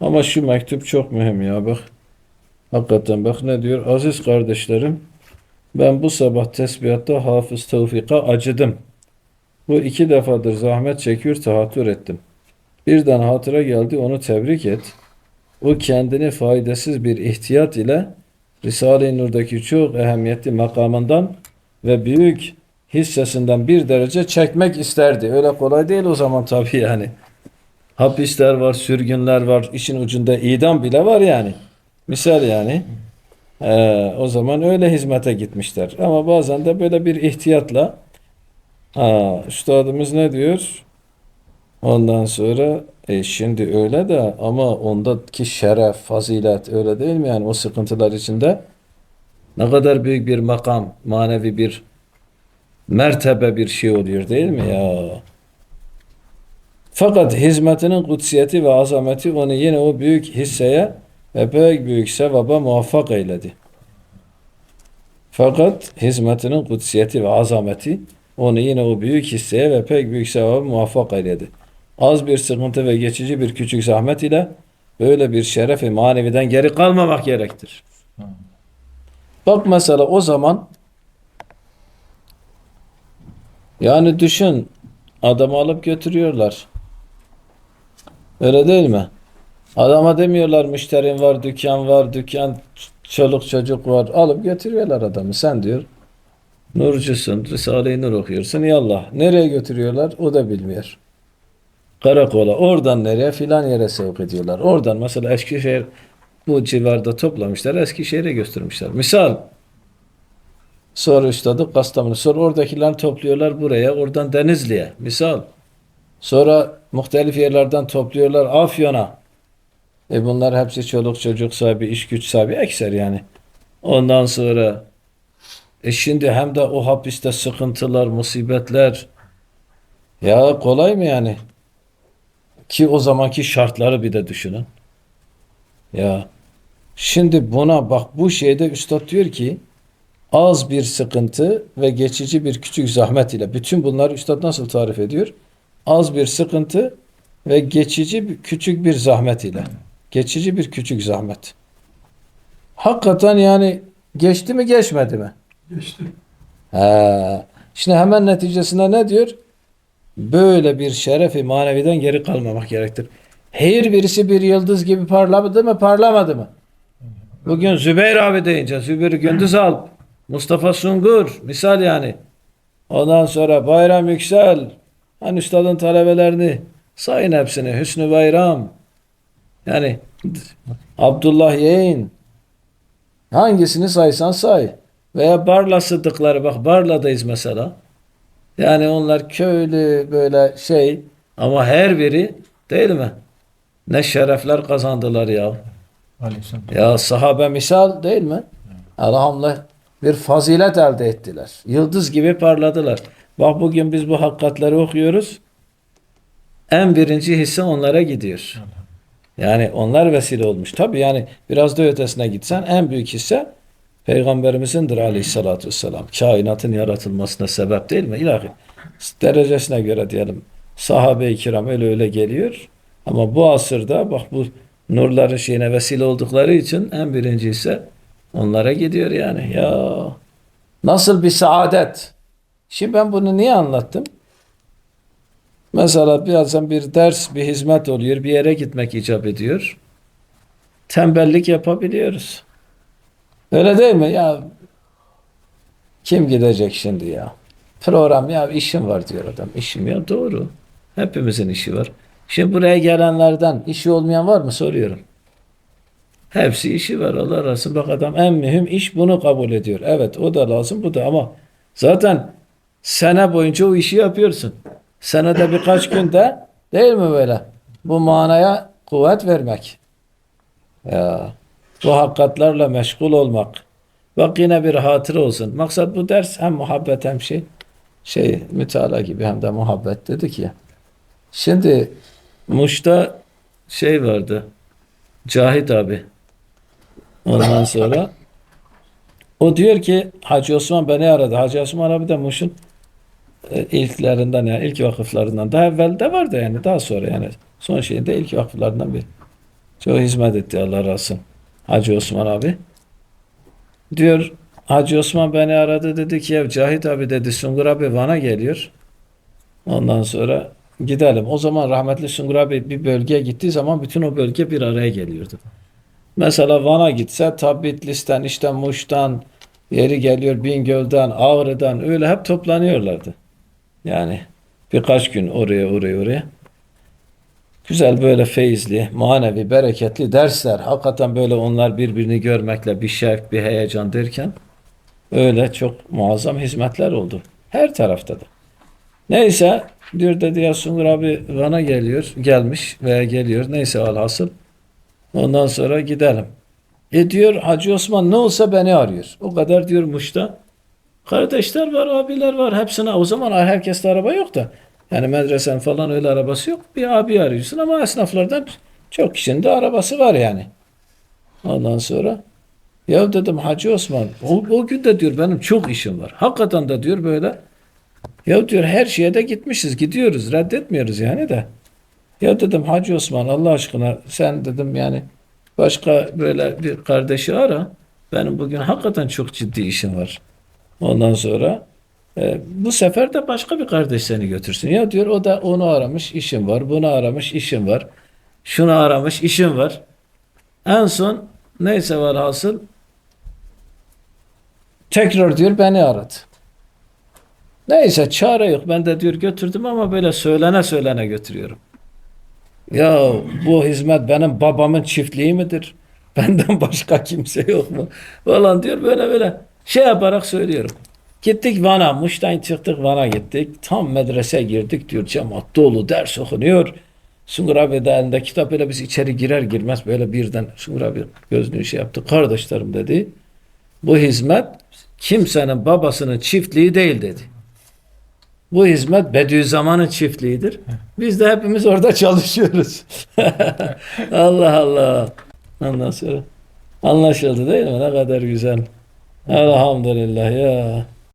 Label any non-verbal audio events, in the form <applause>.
Ama şu mektup çok mühim ya bak. Hakikaten bak ne diyor? Aziz kardeşlerim, ben bu sabah tesbihatta Hafız Tevfik'a acıdım. Bu iki defadır zahmet çekiyor, tahattür ettim. Birden hatıra geldi, onu tebrik et. O kendini faydasız bir ihtiyat ile Risale-i Nur'daki çok ehemmiyetli makamından ve büyük hissesinden bir derece çekmek isterdi. Öyle kolay değil o zaman tabii yani. Hapisler var, sürgünler var, işin ucunda idam bile var yani. Misal yani. Ee, o zaman öyle hizmete gitmişler. Ama bazen de böyle bir ihtiyatla ha, üstadımız ne diyor? Ondan sonra e, şimdi öyle de ama ondaki şeref, fazilet öyle değil mi? Yani o sıkıntılar içinde ne kadar büyük bir makam, manevi bir mertebe bir şey oluyor değil mi ya? Fakat hizmetinin kutsiyeti ve azameti onu yine o büyük hisseye ve pek büyük sevaba muvaffak eyledi. Fakat hizmetinin kutsiyeti ve azameti onu yine o büyük hisseye ve pek büyük sevaba muvaffak eyledi. Az bir sıkıntı ve geçici bir küçük zahmet ile böyle bir şerefi maneviden geri kalmamak gerektir. Bak mesela o zaman yani düşün adamı alıp götürüyorlar. Öyle değil mi? Adama demiyorlar müşterin var, dükkan var, dükkan çoluk çocuk var. Alıp götürüyorlar adamı. Sen diyor nurcusun, Risale-i Nur okuyorsun. Yallah. Nereye götürüyorlar? O da bilmiyor. Karakola. Oradan nereye? Filan yere sevk ediyorlar. Oradan mesela Eskişehir bu civarda toplamışlar. Eskişehir'e götürmüşler. Misal Sonra üstadı Kastamonu. Sonra oradakilerini topluyorlar buraya. Oradan Denizli'ye. Misal. Sonra muhtelif yerlerden topluyorlar Afyon'a. E bunlar hepsi çoluk çocuk sahibi, iş güç sahibi, ekser yani. Ondan sonra e şimdi hem de o hapiste sıkıntılar, musibetler. Ya kolay mı yani? Ki o zamanki şartları bir de düşünün. Ya şimdi buna bak bu şeyde üstad diyor ki az bir sıkıntı ve geçici bir küçük zahmet ile bütün bunları üstad nasıl tarif ediyor? Az bir sıkıntı ve geçici bir küçük bir zahmet ile. Geçici bir küçük zahmet. Hakikaten yani geçti mi geçmedi mi? Geçti. He. Şimdi hemen neticesinde ne diyor? Böyle bir şerefi maneviden geri kalmamak gerektir. Her birisi bir yıldız gibi parlamadı mı parlamadı mı? Bugün Zübeyir abi deyince Zübeyir Gündüz Alp, Mustafa Sungur misal yani. Ondan sonra Bayram Yüksel, hani üstadın talebelerini sayın hepsini. Hüsnü Bayram, yani Abdullah Yeğen, hangisini saysan say. Veya Barla Sıddıkları bak Barla'dayız mesela. Yani onlar köylü böyle şey ama her biri değil mi? Ne şerefler kazandılar ya. Aleyhisselam. Ya sahabe misal değil mi? Elhamdülillah bir fazilet elde ettiler. Yıldız gibi parladılar. Bak bugün biz bu hakikatleri okuyoruz. En birinci hisse onlara gidiyor. Yani onlar vesile olmuş. Tabi yani biraz da ötesine gitsen en büyük hisse Peygamberimizindir aleyhissalatü vesselam. Kainatın yaratılmasına sebep değil mi? İlahi. Derecesine göre diyelim. Sahabe-i kiram öyle öyle geliyor. Ama bu asırda bak bu nurların şeyine vesile oldukları için en birinci ise onlara gidiyor yani. Ya nasıl bir saadet. Şimdi ben bunu niye anlattım? Mesela birazdan bir ders, bir hizmet oluyor. Bir yere gitmek icap ediyor. Tembellik yapabiliyoruz. Öyle değil mi? Ya kim gidecek şimdi ya? Program ya işim var diyor adam. İşim ya doğru. Hepimizin işi var. Şimdi buraya gelenlerden işi olmayan var mı soruyorum. Hepsi işi var Allah razı. Bak adam en mühim iş bunu kabul ediyor. Evet o da lazım bu da ama zaten sene boyunca o işi yapıyorsun. Senede birkaç <coughs> günde değil mi böyle? Bu manaya kuvvet vermek. Ya bu hakikatlerle meşgul olmak. Bak yine bir hatıra olsun. Maksat bu ders hem muhabbet hem şey şey mütalaa gibi hem de muhabbet dedik ya. Şimdi Muş'ta şey vardı. Cahit abi. Ondan sonra <coughs> o diyor ki Hacı Osman beni aradı. Hacı Osman abi de Muş'un ilklerinden yani ilk vakıflarından daha evvel de vardı yani daha sonra yani son şeyinde ilk vakıflarından bir. Çok hizmet etti Allah razı olsun. Hacı Osman abi. Diyor Hacı Osman beni aradı dedi ki ya Cahit abi dedi Sungur abi Van'a geliyor. Ondan sonra gidelim. O zaman rahmetli Sungur abi bir bölgeye gittiği zaman bütün o bölge bir araya geliyordu. Mesela Van'a gitse ta Bitlis'ten işte Muş'tan yeri geliyor Bingöl'den Ağrı'dan öyle hep toplanıyorlardı. Yani birkaç gün oraya oraya oraya. Güzel böyle feyizli, manevi, bereketli dersler. Hakikaten böyle onlar birbirini görmekle bir şevk, bir heyecan derken öyle çok muazzam hizmetler oldu. Her tarafta da. Neyse diyor dedi ya Sungur abi Van'a geliyor, gelmiş veya geliyor. Neyse alhasıl. Ondan sonra gidelim. E diyor Hacı Osman ne olsa beni arıyor. O kadar diyor Muş'ta. Kardeşler var, abiler var. Hepsine o zaman herkeste araba yok da. Yani medresen falan öyle arabası yok. Bir abi arıyorsun ama esnaflardan çok kişinin de arabası var yani. Ondan sonra ya dedim Hacı Osman o, o gün de diyor benim çok işim var. Hakikaten de diyor böyle ya diyor her şeye de gitmişiz gidiyoruz reddetmiyoruz yani de. Ya dedim Hacı Osman Allah aşkına sen dedim yani başka böyle bir kardeşi ara. Benim bugün hakikaten çok ciddi işim var. Ondan sonra e, bu sefer de başka bir kardeş seni götürsün. Ya diyor o da onu aramış işim var. Bunu aramış işim var. Şunu aramış işim var. En son neyse var hasıl tekrar diyor beni aradı. Neyse çare yok. Ben de diyor götürdüm ama böyle söylene söylene götürüyorum. Ya bu hizmet benim babamın çiftliği midir? <laughs> Benden başka kimse yok mu? Falan diyor böyle böyle şey yaparak söylüyorum. Gittik Van'a, Muş'tan çıktık Van'a gittik. Tam medrese girdik diyor cemaat dolu ders okunuyor. Sungur abi de elinde kitap böyle biz içeri girer girmez böyle birden Sungur abi gözünü şey yaptı. Kardeşlerim dedi. Bu hizmet kimsenin babasının çiftliği değil dedi. Bu hizmet Bediüzzaman'ın çiftliğidir. Biz de hepimiz orada çalışıyoruz. <laughs> Allah Allah. Ondan sonra anlaşıldı değil mi? Ne kadar güzel. Elhamdülillah ya.